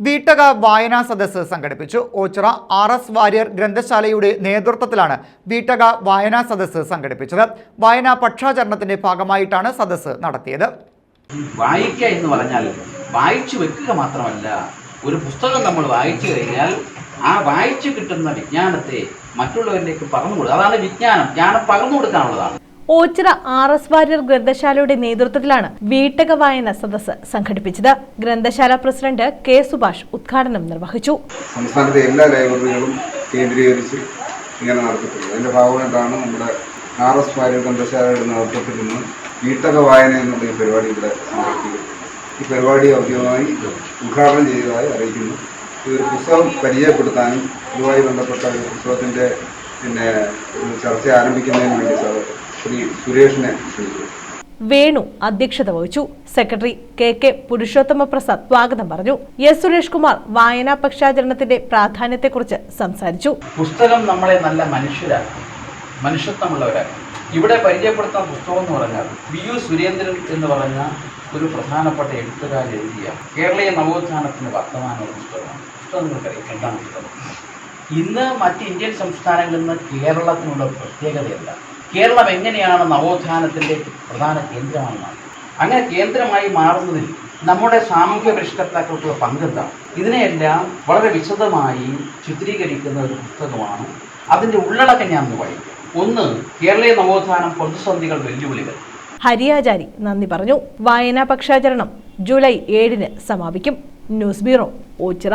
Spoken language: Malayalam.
വീട്ടക വായനാ സദസ്സ് സംഘടിപ്പിച്ചു. ഓച്ചിറ ആർ എസ് വാര്യർ ഗ്രന്ഥശാലയുടെ നേതൃത്വത്തിലാണ് വീട്ടക വായനാ സദസ്സ് സംഘടിപ്പിച്ചത്. വായനാ പക്ഷാചരണത്തിന്റെ ഭാഗമായിട്ടാണ് സദസ്സ് നടത്തിയത്. വായിക്കുക എന്ന് പറഞ്ഞാൽ വായിച്ചു വെക്കുക മാത്രമല്ല ഒരു പുസ്തകം നമ്മൾ വായിച്ചു കഴിഞ്ഞാൽ ആ വായിച്ചു കിട്ടുന്ന വിജ്ഞാനത്തെ മറ്റുള്ളവരിലേക്ക് പകർന്നു കൊടുക്കുക. അതാണ് വിജ്ഞാനം. ജ്ഞാനം പകർന്നു കൊടുക്കാനുള്ളതാണ്. ഓച്ചിറ ആർ എസ് വാര്യർ ഗ്രന്ഥശാലയുടെ നേതൃത്വത്തിലാണ് വീട്ടക വായന സദസ്സ് സംഘടിപ്പിച്ചത്. ഗ്രന്ഥശാല പ്രസിഡന്റ് കെ സുഭാഷ് ഉദ്ഘാടനം നിർവഹിച്ചു. സംസ്ഥാനത്തെ എല്ലാ ലൈബ്രറികളും കേന്ദ്രീകരിച്ച് ഇങ്ങനെ നടത്തിയിട്ടുള്ളത് അതിന്റെ ഭാഗമായിട്ടാണ് നമ്മുടെ ആർ എസ് വാര്യർ ഗ്രന്ഥശാലയുടെ നേതൃത്വത്തിൽ നിന്ന് വീട്ടക വായന എന്നുള്ള ഈ പരിപാടി ഇവിടെ സംഘടിപ്പിക്കുന്നത്. ഈ പരിപാടി ഔദ്യോഗികമായി ഉദ്ഘാടനം ചെയ്തതായി അറിയിക്കുന്നു. ഈ ഒരു പുസ്തകം പരിചയപ്പെടുത്താനും ഇതുമായി ബന്ധപ്പെട്ട ഒരു പിന്നെ ചർച്ച ആരംഭിക്കുന്നതിന് വേണ്ടി സാർ ശ്രീ സുരേഷിനെ വേണു അധ്യക്ഷത വഹിച്ചു. Secretary K K Purushothama Prasad സ്വാഗതം പറഞ്ഞു. എസ് സുരേഷ് കുമാർ വായനാ പക്ഷാചരണത്തിന്റെ പ്രാധാന്യത്തെക്കുറിച്ച് സംസാരിച്ചു. പുസ്തകം നമ്മളെ നല്ല മനുഷ്യരാക്കും. മനുഷ്യത്വമുള്ളവരാക്കും. ഇവിടെ പരിചയപ്പെടുത്താൻ പുസ്തകം എന്ന് പറഞ്ഞാൽ വി യു സുരേന്ദ്രൻ എന്ന് പറഞ്ഞ ഒരു പ്രധാനപ്പെട്ട എഴുത്തുകാരെഴുതിയ കേരളീയ നവോത്ഥാനത്തിന് വർത്തമാന ഒരു പുസ്തകമാണ്. പുസ്തകം നിങ്ങൾക്കറിയാം. രണ്ടാം പുസ്തകം. ഇന്ന് മറ്റ് ഇന്ത്യൻ സംസ്ഥാനങ്ങളിൽ നിന്ന് കേരളത്തിനുള്ള പ്രത്യേകത പ്രത്യേകതയല്ല. കേരളം എങ്ങനെയാണ് നവോത്ഥാനത്തിന്റെ പ്രധാന കേന്ദ്രമായി മാറുന്നത്? അങ്ങനെ കേന്ദ്രമായി മാറുന്നതിൽ നമ്മുടെ സാമൂഹ്യ പരിഷ്കർത്താക്കൾക്ക് പങ്കെന്താണ് ഇതിനെയെല്ലാം വളരെ വിശദമായി ചിത്രീകരിക്കുന്ന ഒരു പുസ്തകമാണ്. അതിന്റെ ഉള്ളടക്കം ഞാൻ ഒന്ന് വായിക്കാം. ഒന്ന് കേരളീയ നവോത്ഥാനം പ്രതിസന്ധികൾ വെല്ലുവിളികൾ. ഹരിയാചാരി നന്ദി പറഞ്ഞു. വായനാ പക്ഷാചരണം ജൂലൈ ഏഴിന് സമാപിക്കും. News bureau Ochira.